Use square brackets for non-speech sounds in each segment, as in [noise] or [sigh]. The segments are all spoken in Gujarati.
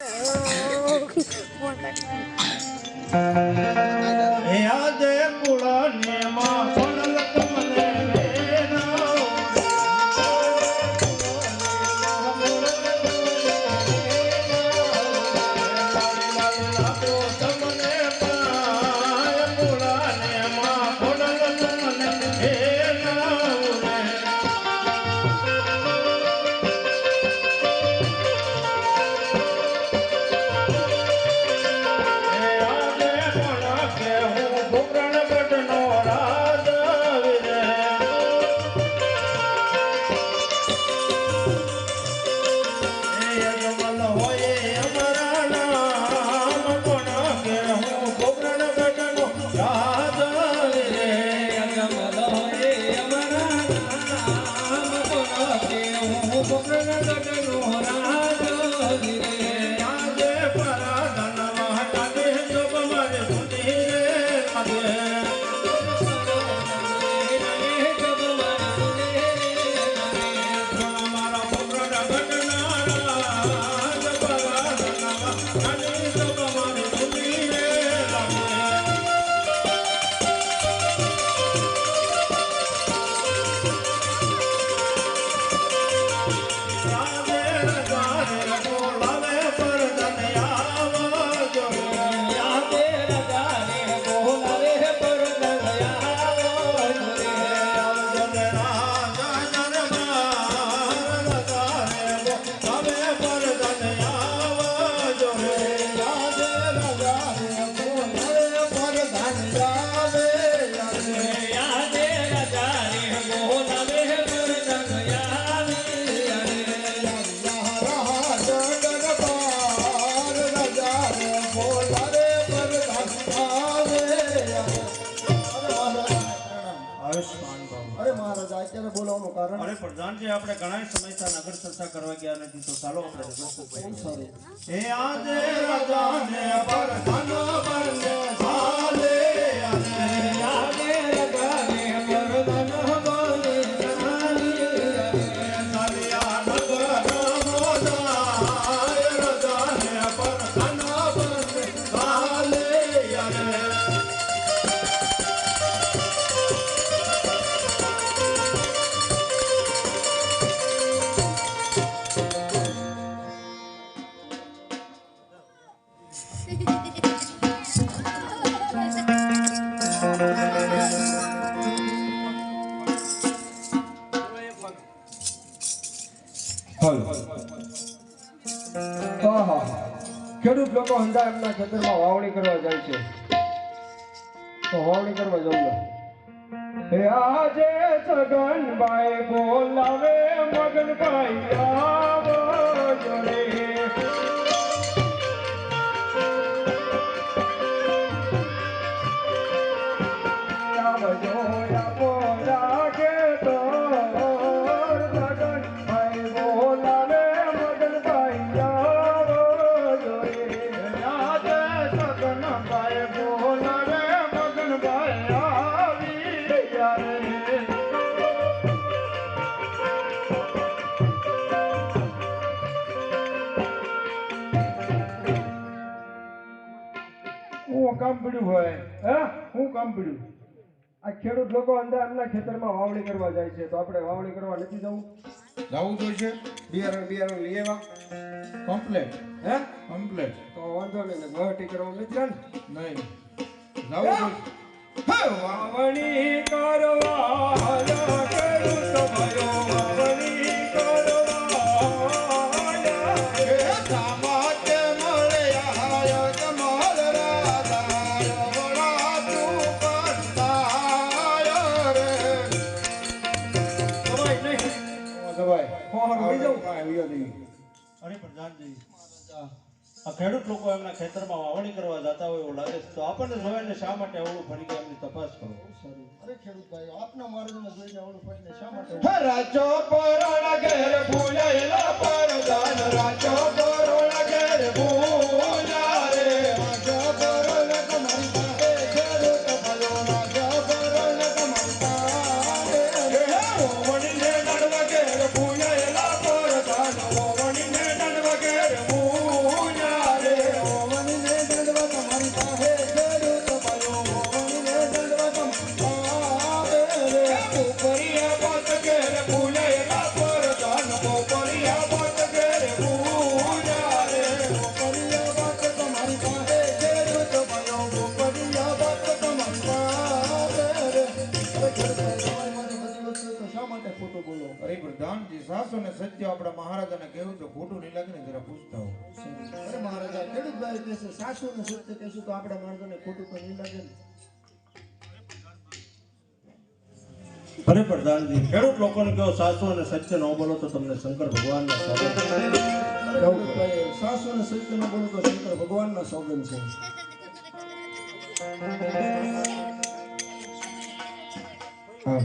[laughs] Oh, ગયા નથી તો ચાલો આપણે ચર્ચા કરીએ. હે આજે રાજાને પરધાનો બને એમના ખેતરમાં વાવણી કરવા જાય છે. તો વાવણી કરવા જવું હે આજે સગનભાઈ બોલાવે મગનભાઈ આવો, જોડે. કામ પડ્યું હોય હે? શું કામ પડ્યું? આ ખેડૂત લોકો અંદર એમના ખેતરમાં વાવણી કરવા જાય છે તો આપણે વાવણી કરવા નથી જવું? જવું જોઈએ બિયારણ બિયારણ લઈ આવ્યા? કમ્પ્લેટ હે? કમ્પ્લેટ તો વાંધો નહીં ને ગહટી કરવાનું નથી નહીં. જવું વાવણી કરવા ખેડૂત ભાઈઓ વાવણી આ ખેડૂત લોકો એમના ખેતરમાં વાવણી કરવા જતા હોય એવું લાગે છે. તો આપણને ને શા માટે અવળું ફરી ગયા એમની તપાસ કરો? અરે ખેડૂત ભાઈ આપના માર્ગમાં જોઈને અવળું પડીને શા માટે? રાજો પરોળ ઘેર ભૂલેલા પરદાન રાજો સાસો ને સત્ય આપણા મહારાજાને કહ્યું તો ખોટું નહીં લાગે ને જરા પૂછતા હો. અરે મહારાજા ખેડૂતભાઈ કહેશે સાસુ ને સત્ય કહેશું તો આપણા મહારાજાને ખોટું તો નહીં લાગે ને. અરે પ્રધાનજી ખેડૂત લોકોને કહો સાસુ અને સત્ય ન બોલો તો તમને શંકર ભગવાનના સ્વાગત સાસુ અને સત્ય ન બોલો તો શંકર ભગવાનના સોગન છે. હા.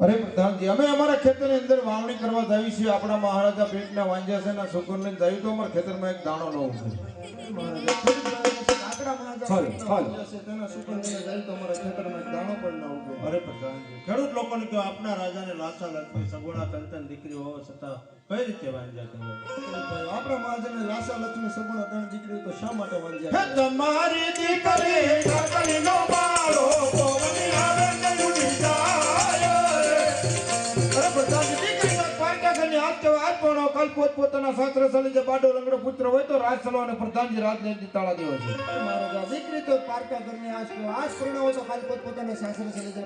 અરે પ્રધાનજી અમે અમારા ખેતરની અંદર વાવણી કરવા જાવી છીએ. આપણા મહારાજા પેટના વાંજ્યા છે જાવી તો અમારા ખેતરમાં એક દાણો ન ઉગે. અરે પ્રધાનજી ખેડૂત લોકોને કહો આપના રાજાને લાસા લક્ષ્મી દીકરી હોવા છતાં કઈ રીતે વાંજ્યા કહેવાય? આપણા મહારાજાને લાસા લક્ષ્મી સગુણા ત્રણ દીકરી તો શા માટે વાંઝ્યા તમારી દીકરી કાકડીનો બાળો આવે હાથ ભણો, કાલ સાસરે સલી જે બાડો લંગડો પુત્ર હોય તો રાજ સલો અને પ્રધાનજી રાજ તાળા દેવો છે. દીકરી તો પારકા તો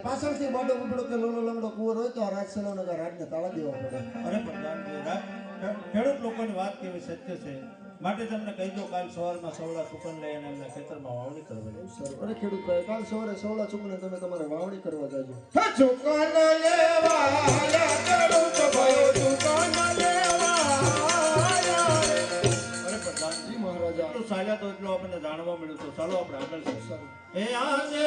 પાછળથી બાડો ઉપડો કે લોલો લંગડો કુંવર હોય તો રાજ સલોનગર રાજને તાળા દેવા પડે. અરે પ્રધાનજી રાજ- ખેડૂત લોકોની વાત કેવી સત્ય છે? માટે તમને કહી દો કાલ સવારમાં સવડા સુકન લઈને એમના ખેતરમાં વાવણી કરવા સારું. અરે ખેડૂતભાઈ કાલ સવારે સોળા ચૂકને તમે તમારે વાવણી કરવા જાજો. હે લેવા ચાલો આપણે આગળ. એ આજે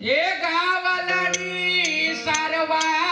એ ગાવાલાની સારવા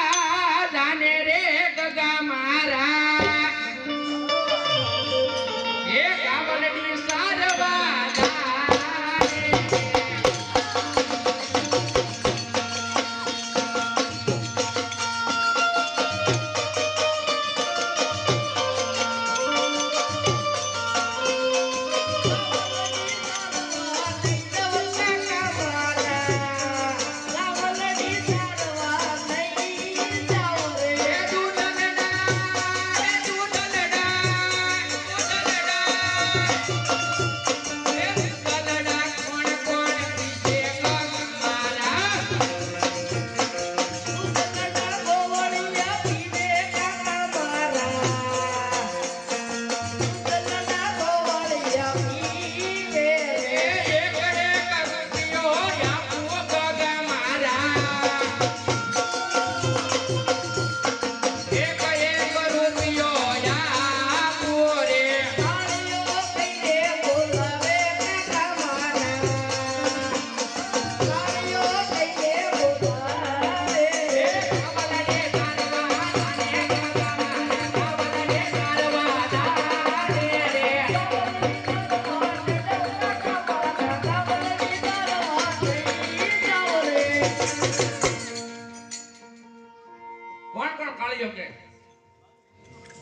કાળીઓ કે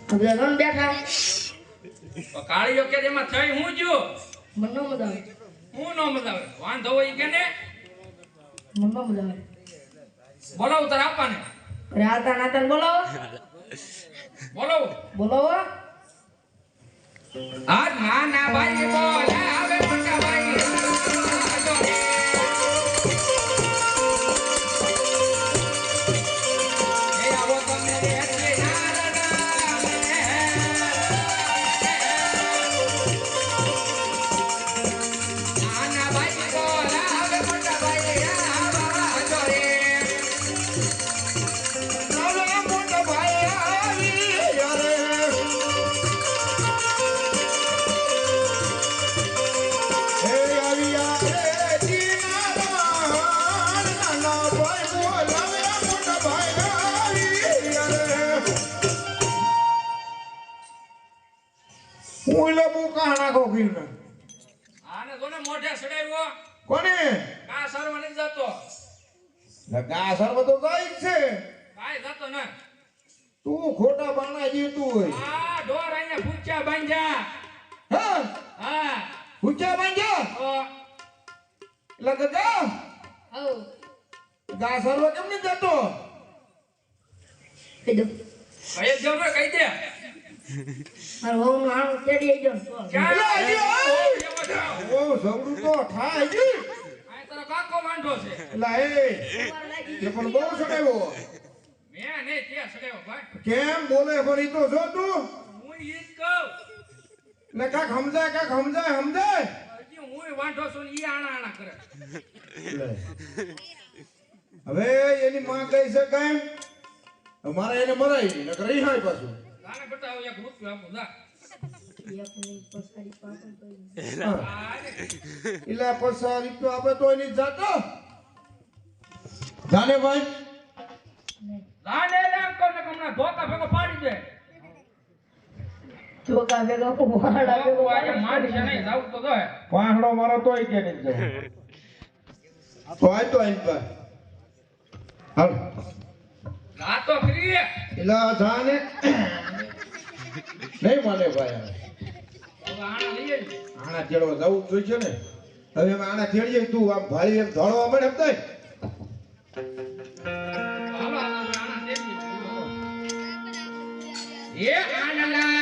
આ બધા ત્રણ બેઠા. તો કાળીઓ કે એમાં થઈ હું જો મનો ન હું નો મજા વાંધો હોય કે ને? મનો ન બોલો ઉતર આપવાને. અરે આતા નાતા બોલાવો. બોલાવું. બોલાવો. આ નાના ભાઈ બોલાવે મોટા ભાઈ. કહાણા કોકીને. આને જોને મોઢે સડાવ્યો? કોને? કા સરવા નથી જતો? લગા સર્વ તો જાય છે. કાંઈ જતો ન તું ખોટા બાણા જીતું હોય. આ ઢોર અહીંયા ભૂખ્યા બાંધ્યા. હા? હા. બાંધ્યા? ગા કેમ જતો? દો કઈ કહી દે. મારો આણું તેડી ને તો. ક્યાં એલા, એલા, ઓ, એવો જાઓ. ઓ સવડું તો થાય જી આ તારો કાકો વાંઢો છે. એટલે એ એ પણ બહુ સડાવ્યો મેં નહીં ત્યાં સડાવ્યો ભાઈ. કેમ બોલે ફરી તો જો તું. હું ઈ જ કહું. એટલે કાક સમજાય કાક સમજાય સમજાય. હજી હું વાંઢો છું ઈ આણા આણા કરે. હવે એની માં કહી છે કાંઈ મારે એને મરાઈ નકર ઈ હાય પાછું. તાને બેટા એક રૂપિયો આપું જા. એટલે પૈસા રૂપિયો આપે તો એની જાતો. જાને ભાઈ? ને ધોકા ભેગો પાડી દે. ભેગા ભેગો માંડ છે નહીં જાવું તો જોય પાંહડો મારો તોય કે નહીં જવું તો તો આઈ ભાઈ. હાલ. આ તો ફ્રી હે. એલા જાને. નહીં માને ભાઈ આણા તેડવા જવું જોઈએ ને હવે આણા તેડીએ તું આમ ભાળી એમ ધોળવા મળે એમ થાય એ આનલા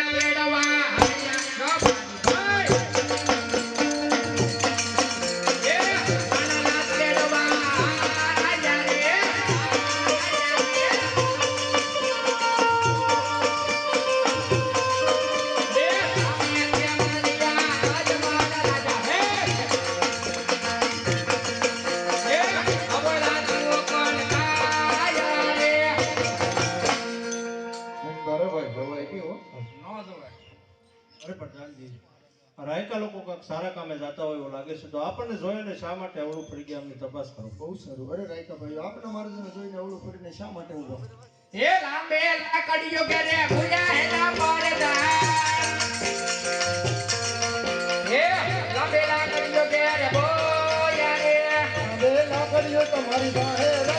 છે. તો આપણને જોઈને શા માટે અવળું પડી ગયા એમની તપાસ કરો. બહુ સારું. અરે રાયકા ભાઈ આપણા મારે જોઈને અવળું પડીને શા માટે ઊભો હે લાંબે લાકડીઓ કે રે ભૂયા હેલા પડદા હે લાંબે લાકડીઓ કે રે ભૂયા રે. લાંબે લાકડીઓ તમારી પાસે.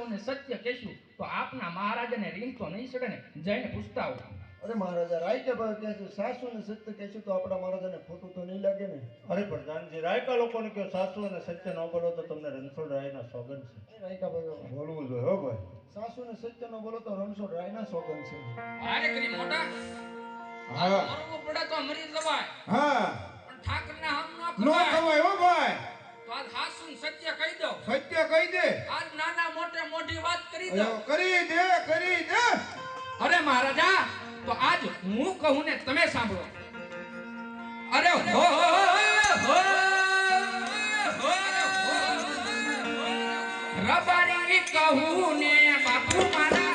અને સત્ય કહેશું તો આપના મહારાજાને રીંગતો નહીં ચડે ને જઈને પૂછતા આવો અરે મહારાજા રાયકા ભાઈ કહેશું સાસુ ને સત્ય કહેશું તો આપણા મહારાજાને ખોટું તો નહીં લાગે ને? અરે પ્રધાનજી રાયકા લોકોને કહો સાસુ અને સત્ય ન બોલો તો તમને રણછોડ રાયના સોગન છે. રાયકા ભાઈ બોલવું જોઈએ હો ભાઈ. સાસુ ને સત્ય ન બોલો તો રણછોડ રાયના સોગન છે. અરે કરી મોટા. હા. મરવું પડે તો મરી જવાય. હા. પણ ઠાકરને હમ ન નો ખવાય હો ભાઈ. તો આજ સત્ય કહી દો સત્ય કહી દે આજ નાના મોટે મોટી વાત કરી દો કરી દે કરી દે અરે મહારાજા તો આજ હું કહું ને તમે સાંભળો અરે હો હો હો રબારી કહું ને બાપુ મારા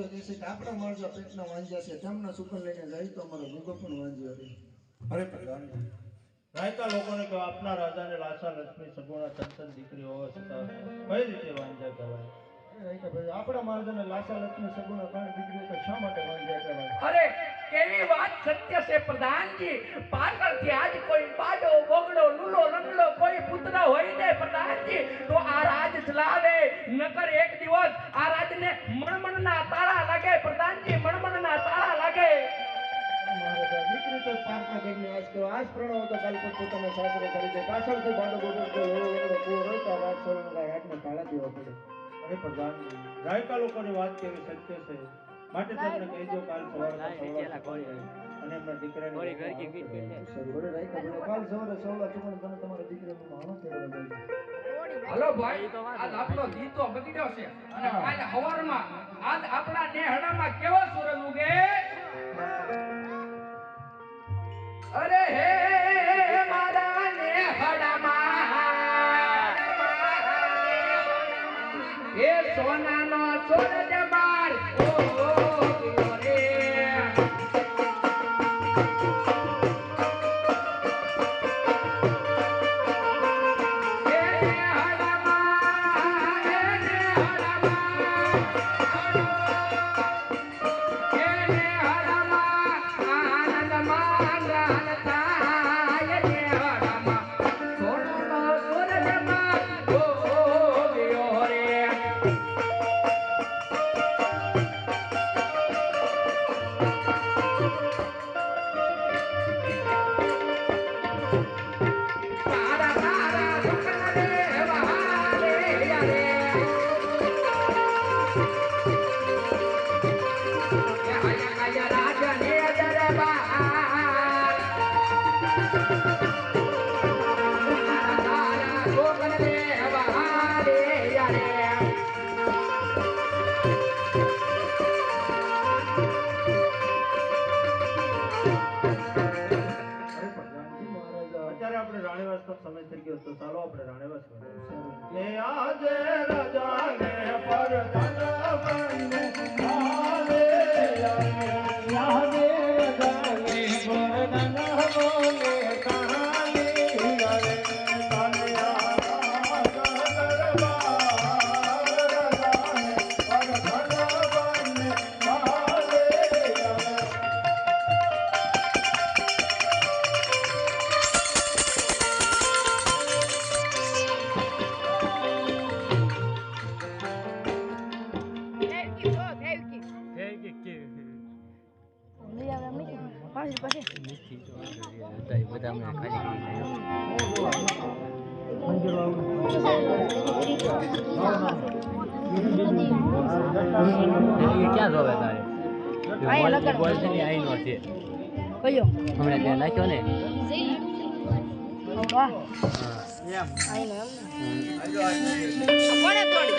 ભાઈ કે આપણા માણસો પેટના વાંજ્યા છે. તેમના સુકન લઈને જાય તો અમારો ભૂગો પણ વાંજ્યો રહે અરે પ્રધાન રાયતા લોકોને કહો આપના રાજાને લાસા લક્ષ્મી સગુણા ચંચન દીકરી હોવા છતાં કઈ રીતે વાંજ્યા કહેવાય? આપણા માણસોને લાસા લક્ષ્મી સગુણા ત્રણ દીકરીઓ તો શા માટે વાંજ્યા કહેવાય અરે કેવી વાત સત્ય છે પ્રધાનજી. પાછળથી આજ કોઈ બાડો બોગડો લુલો લંગડો કોઈ પુત્ર હોય ને પ્રધાનજી તો આ રાજ ચલાવે. નકર એક દિવસ આ રાજને મણમણના તાળા લાગે. પ્રધાનજી મણમણના તાળા લાગે. દીકરી તો પારકા ઘરની આજ કરો આજ પ્રણવ તો કાલ પર પોતાના સાસરે કરી દે પાછળથી બાડો તાળા દેવા પડે. અરે ભગવાન રાયકા લોકોની વાત કેવી સત્ય છે? માટે તમને કહી દો કાલ સવારે અને એમના દીકરાને કાલ સવારે સવલા ચુમણ તમે તમારા દીકરાનું તેડવા જાય હલો ભાઈ આજ આપણો દીતો બગડ્યો છે. અને કાલે હવારમાં આજ આપણા નેહડામાં કેવો સૂરજ ઉગે? અરે હે! સમય થઈ ગયો તો ચાલો આપણે રાણેવાસ કરીએ આજે ક્યાં જોવે તારે? અહીંયા લગાડ. બોલ છે ને આઈનો છે. કયો? હમણાં ત્યાં નાખ્યો ને? વાહ. હા આઈનો એમ ને કોણે તોડી?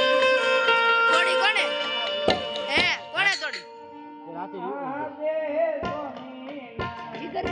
તોડી કોણે હે કોણે તોડી? રાતે જીગર